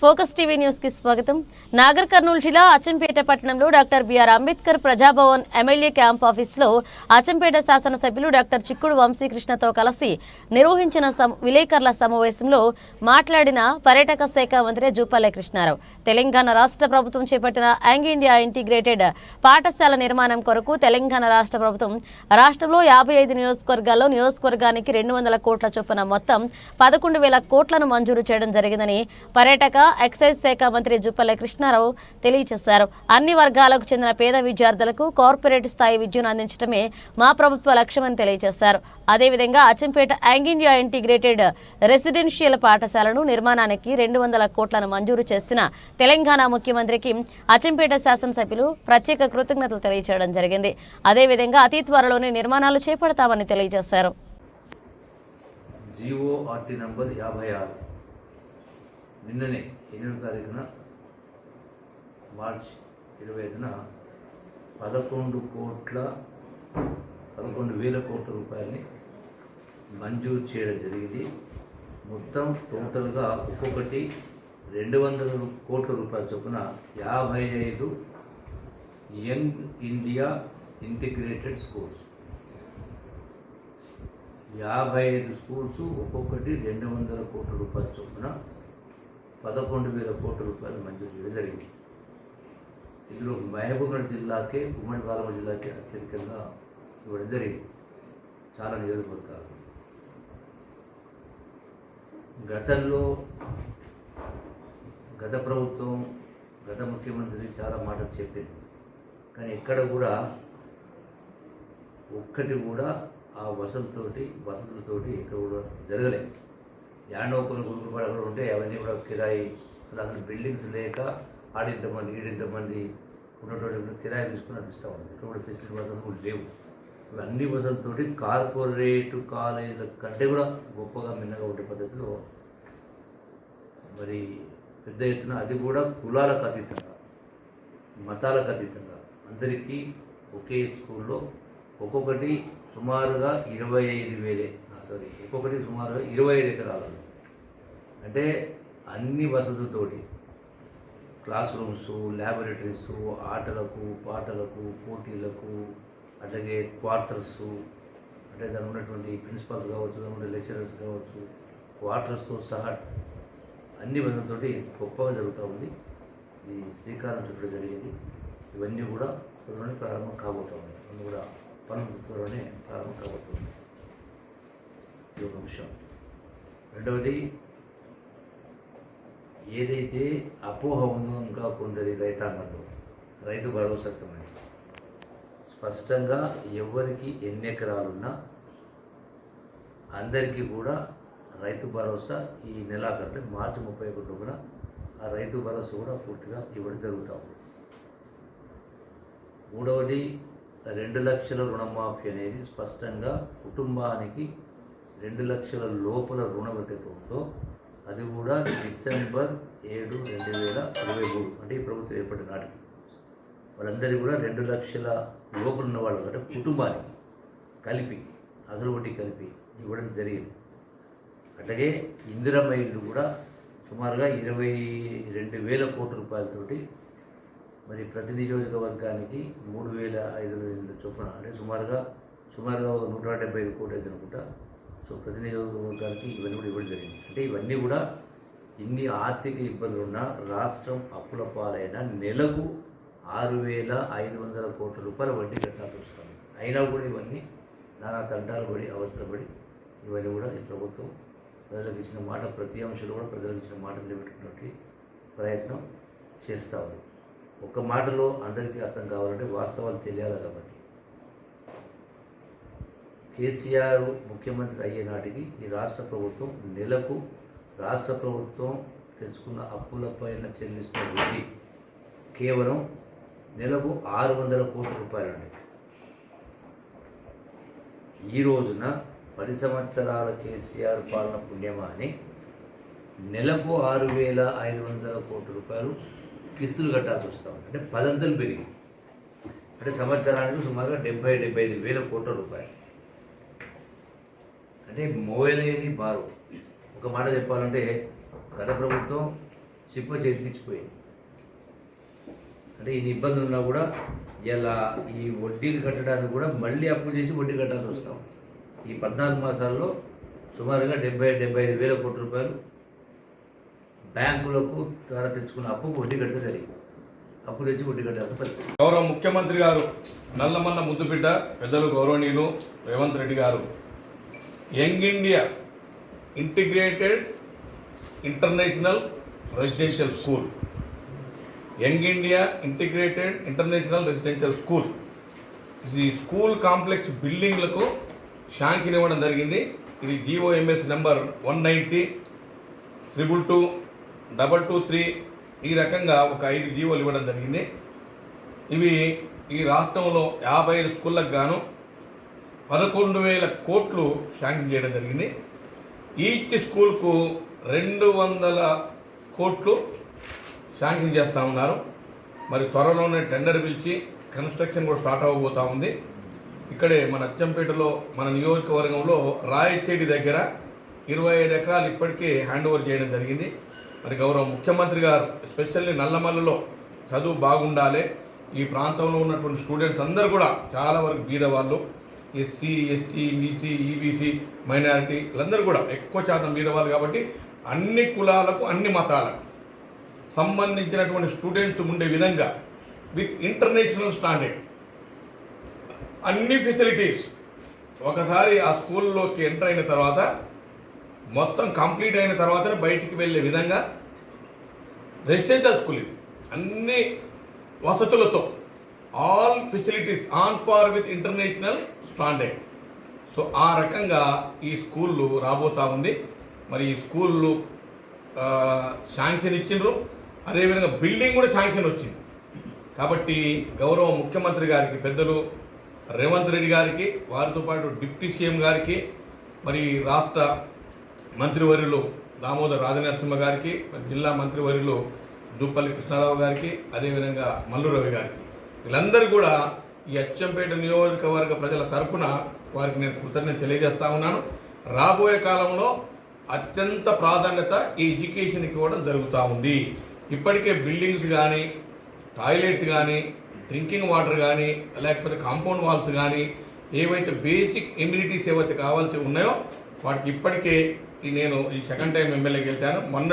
Focus TV న్యూస్కి స్వాగతం. నాగర్ కర్నూలు జిల్లా అచ్చంపేట పట్టణంలో doctor B R Ambedkar Prajabhavan MLA camp ఆఫీసులో అచ్చంపేట శాసనసభ్యులు డాక్టర్ చిక్కుడు వంశీకృష్ణతో కలిసి నిర్వహించిన విలేకరుల సమావేశంలో మాట్లాడిన పర్యాటక శాఖ మంత్రి జూపల్లె కృష్ణారావు. తెలంగాణ రాష్ట్ర ప్రభుత్వం చేపట్టిన యాంగ్ ఇండియా ఇంటిగ్రేటెడ్ పాఠశాల నిర్మాణం కొరకు తెలంగాణ రాష్ట్ర ప్రభుత్వం రాష్ట్రంలో యాభై ఐదు నియోజకవర్గాల్లో నియోజకవర్గానికి రెండు వందల కోట్ల చొప్పున మొత్తం పదకొండు వేల కోట్లను మంజూరు చేయడం జరిగిందని పర్యాటక ఎక్సైజ్ శాఖ మంత్రి జుప్పల కృష్ణారావు తెలియజేశారు. అన్ని వర్గాలకు చెందిన పేద విద్యార్థులకు కార్పొరేట్ స్థాయి విద్యను అందించడమే మా ప్రభుత్వ లక్ష్యమని తెలియజేశారు. అదేవిధంగా అచ్చంపేట యాంగిండియా ఇంటిగ్రేటెడ్ రెసిడెన్షియల్ పాఠశాలను నిర్మాణానికి రెండు వందల కోట్లను మంజూరు చేసిన తెలంగాణ ముఖ్యమంత్రికి అచ్చంపేట శాసనసభ్యులు ప్రత్యేక కృతజ్ఞతలు తెలియజేయడం జరిగింది. అదేవిధంగా అతి త్వరలోనే నిర్మాణాలు చేపడతామని తెలియజేశారు. జిఓ ఆర్టీ నంబర్ యాభై ఆరు. నిన్ననే ఎనిమిది తారీఖున మార్చ్ ఇరవై ఐదున పదకొండు కోట్ల పదకొండు వేల కోట్ల రూపాయలని మంజూరు చేయడం జరిగింది. మొత్తం టోటల్గా ఒక్కొక్కటి రెండు వందల కోట్ల రూపాయల చొప్పున యాభై ఐదు యంగ్ ఇండియా ఇంటిగ్రేటెడ్ స్కూల్స్. యాభై ఐదు స్కూల్స్ ఒక్కొక్కటి రెండు వందల కోట్ల రూపాయల చొప్పున పదకొండు వేల కోట్ల రూపాయలు మంజూరు చేయడం జరిగింది. ఇందులో మహబూబ్నగర్ జిల్లాకే ఉమ్మడి బాలమూరు జిల్లాకే అత్యధికంగా ఇవ్వడం జరిగింది. చాలా నియోజకవర్గాలు గతంలో గత ప్రభుత్వం గత ముఖ్యమంత్రి చాలా మాటలు చెప్పింది. కానీ ఎక్కడ కూడా ఒక్కటి కూడా ఆ వసతులతోటి వసతులతోటి ఇక్కడ కూడా జరగలేదు. యాడో కొన్ని గురుకులు ఉంటే అవన్నీ కూడా కిరాయి. అసలు అసలు బిల్డింగ్స్ లేక ఆడింతమంది ఈడింతమంది ఉన్నటువంటి కిరాయి తీసుకుని అనిపిస్తూ ఉంది. ఇక్కడ ఫెసిలిటీ వసతులు కూడా లేవు. ఇవన్నీ వసతులతోటి కార్పొరేట్ కాలేజీల కంటే కూడా గొప్పగా మిన్నగా ఉండే పద్ధతిలో మరి పెద్ద ఎత్తున అది కూడా కులాలకు అతీతంగా మతాలకు అతీతంగా అందరికీ ఒకే స్కూల్లో ఒక్కొక్కటి సుమారుగా ఇరవై ఐదు వేలే సారీ ఒక్కొక్కటి సుమారు ఇరవై ఐదు ఎకరాలలో అంటే అన్ని వసతులతోటి. క్లాస్ రూమ్స్ ల్యాబొరేటరీస్ ఆటలకు పాటలకు పోటీలకు అట్లాగే క్వార్టర్స్ అంటే దాని ఉన్నటువంటి ప్రిన్సిపల్స్ కావచ్చు దాని ఉండే లెక్చరర్స్ కావచ్చు క్వార్టర్స్తో సహా అన్ని వసతులతోటి గొప్పగా జరుగుతూ ఉంది. ఈ శ్రీకారం చుట్టూ జరిగేది. ఇవన్నీ కూడా త్వరలోనే ప్రారంభం కాబోతూ ఉన్నాయి ఇవన్నీ కూడా పనులు త్వరలోనే ప్రారంభం కాబోతుంది ఇది ఒక విషయం రెండవది ఏదైతే అపోహ ఉందో ఇంకా కొందరి రైతాంగంలో రైతు భరోసాకు సంబంధించి. స్పష్టంగా ఎవరికి ఎన్ని ఎకరాలున్నా అందరికీ కూడా రైతు భరోసా ఈ నెలాఖరు మార్చి ముప్పై ఒకటి కూడా ఆ రైతు భరోసా కూడా పూర్తిగా ఇవ్వడం జరుగుతూ ఉంది. మూడవది రెండు లక్షల రుణమాఫీ అనేది స్పష్టంగా కుటుంబానికి రెండు లక్షల లోపల రుణం ఏదైతే ఉందో అది కూడా డిసెంబర్ ఏడు రెండు వేల ఇరవై మూడు. అంటే ఈ ప్రభుత్వం ఏర్పడిన నాటికి. వాళ్ళందరికీ కూడా రెండు లక్షల లోపల ఉన్న వాళ్ళు అంటే కుటుంబానికి కలిపి అసలు వడ్డీ కలిపి ఇవ్వడం జరిగింది. అట్లాగే ఇందిరమ్మ ఇల్లు కూడా సుమారుగా ఇరవై రెండు వేల కోట్ల రూపాయలతోటి మరి ప్రతి నియోజకవర్గానికి మూడు వేల ఐదు వేల చొప్పున అంటే సుమారుగా సుమారుగా ఒక నూట డెబ్బై ఐదు కోట్లు అయితే అనుకుంటా సో ప్రతి నియోజకవర్గానికి ఇవన్నీ కూడా ఇవ్వడం జరిగింది. అంటే ఇవన్నీ కూడా ఇన్ని ఆర్థిక ఇబ్బందులు ఉన్నా రాష్ట్రం అప్పుల పాలైన నెలకు ఆరు వేల ఐదు వందల కోట్ల రూపాయల వడ్డీ కట్టాల్సి వస్తుంది. అయినా కూడా ఇవన్నీ నానా తంటాలు పడి అవసరపడి ఇవన్నీ కూడా ఈ ప్రభుత్వం ప్రజలకు ఇచ్చిన మాట ప్రతి అంశాలు కూడా ప్రజలకు ఇచ్చిన మాట నిలబెట్టుకున్నట్టు ప్రయత్నం చేస్తారు ఒక మాటలో అందరికీ అర్థం కావాలంటే వాస్తవాలు తెలియాలి కాబట్టి. కేసీఆర్ ముఖ్యమంత్రి అయ్యే నాటికి ఈ రాష్ట్ర ప్రభుత్వం నెలకు రాష్ట్ర ప్రభుత్వం తెచ్చుకున్న అప్పులపైన చెల్లిస్తున్న వృద్ధి కేవలం నెలకు ఆరు వందల కోట్ల రూపాయలండి. ఈ రోజున పది సంవత్సరాల కేసీఆర్ పాలన పుణ్యమా అని నెలకు ఆరు వేల ఐదు వందల కోట్ల రూపాయలు కిస్తులు కట్టాల్సి వస్తాం. అంటే పదంతలు పెరిగి అంటే సంవత్సరానికి సుమారుగా డెబ్బై డెబ్బై ఐదు వేల కోట్ల రూపాయలు. అంటే మోయలేని బారు. ఒక మాట చెప్పాలంటే గత ప్రభుత్వం చిప్ప చేతికిచ్చిపోయింది. అంటే ఇన్ని ఇబ్బందులు ఉన్నా కూడా ఇలా ఈ వడ్డీలు కట్టడానికి కూడా మళ్ళీ అప్పు చేసి వడ్డీ కట్టాల్సి వస్తాం ఈ పద్నాలుగు మాసాల్లో సుమారుగా డెబ్బై డెబ్బై ఐదు వేల కోట్ల రూపాయలు బ్యాంకులకు ద్వారా తెచ్చుకున్న అప్పుకు వడ్డీ కట్టడం జరిగింది. అప్పు తెచ్చి వడ్డీ కట్టాల్సిన పరిస్థితి. గౌరవ ముఖ్యమంత్రి గారు నల్లమల్ల ముద్దుబిడ్డ పెద్దలు గౌరవనీయులు Revanth Reddy garu young India integrated international residential school. Young India integrated international residential school. ఇది స్కూల్ కాంప్లెక్స్ బిల్డింగ్లకు శాంక్షన్ ఇవ్వడం జరిగింది. ఇది GOMS number one ninety triple two double two three ఈ రకంగా ఒక ఐదు జీవోలు ఇవ్వడం జరిగింది. ఇవి ఈ రాష్ట్రంలో యాభై ఐదు స్కూళ్ళకు గాను పదకొండు వేల కోట్లు శాంక్షన్ చేయడం జరిగింది. ఈచ్ స్కూల్కు రెండు వందల కోట్లు శాంక్షన్ చేస్తూ ఉన్నారు. మరి త్వరలోనే టెండర్ పిలిచి కన్స్ట్రక్షన్ కూడా స్టార్ట్ అవ్వబోతా ఉంది. ఇక్కడే మన అచ్చంపేటలో మన నియోజకవర్గంలో రాయచేటి దగ్గర ఇరవై ఐదు ఎకరాలు ఇప్పటికే హ్యాండ్ ఓవర్ చేయడం జరిగింది. మరి గౌరవ ముఖ్యమంత్రి గారు ఎస్పెషల్లీ నల్లమల్లలో చదువు బాగుండాలి. ఈ ప్రాంతంలో ఉన్నటువంటి స్టూడెంట్స్ అందరూ కూడా చాలా వరకు బీద వాళ్ళు SC ST BC EBC minority వీళ్ళందరూ కూడా ఎక్కువ శాతం బీదవాళ్ళు కాబట్టి అన్ని కులాలకు అన్ని మతాలకు సంబంధించినటువంటి స్టూడెంట్స్ ఉండే విధంగా విత్ ఇంటర్నేషనల్ స్టాండర్డ్ అన్ని ఫెసిలిటీస్ ఒకసారి ఆ స్కూల్లోకి ఎంటర్ అయిన తర్వాత మొత్తం కంప్లీట్ అయిన తర్వాతనే బయటికి వెళ్ళే విధంగా రెసిడెన్షియల్ స్కూల్ ఇది. అన్ని వసతులతో all facilities on par with international standard so ఆ రకంగా ఈ స్కూళ్ళు రాబోతా ఉంది. మరి ఈ స్కూళ్ళు శాంక్షన్ ఇచ్చిండ్రు. అదేవిధంగా బిల్డింగ్ కూడా శాంక్షన్ వచ్చింది. కాబట్టి గౌరవ ముఖ్యమంత్రి గారికి పెద్దలు రేవంత్ రెడ్డి గారికి వారితో పాటు డిప్యూటీ సీఎం గారికి మరి రాష్ట్ర మంత్రివర్యులు దామోదర్ రాజనరసింహ గారికి మరి జిల్లా మంత్రివర్యులు దూపల్లి కృష్ణారావు గారికి అదేవిధంగా మల్లు రవి గారికి. వీళ్ళందరూ కూడా ఈ అచ్చంపేట నియోజకవర్గ ప్రజల తరపున వారికి నేను కృతజ్ఞత తెలియజేస్తా ఉన్నాను. రాబోయే కాలంలో అత్యంత ప్రాధాన్యత ఈ ఎడ్యుకేషన్కి ఇవ్వడం జరుగుతూ ఉంది. ఇప్పటికే బిల్డింగ్స్ కానీ టాయిలెట్స్ కానీ డ్రింకింగ్ వాటర్ కానీ లేకపోతే కాంపౌండ్ వాల్స్ కానీ ఏవైతే బేసిక్ ఇమ్యూనిటీస్ ఏవైతే కావాల్సి ఉన్నాయో వాటికి ఇప్పటికే నేను ఈ సెకండ్ టైం ఎమ్మెల్యేకి వెళ్తాను. మొన్న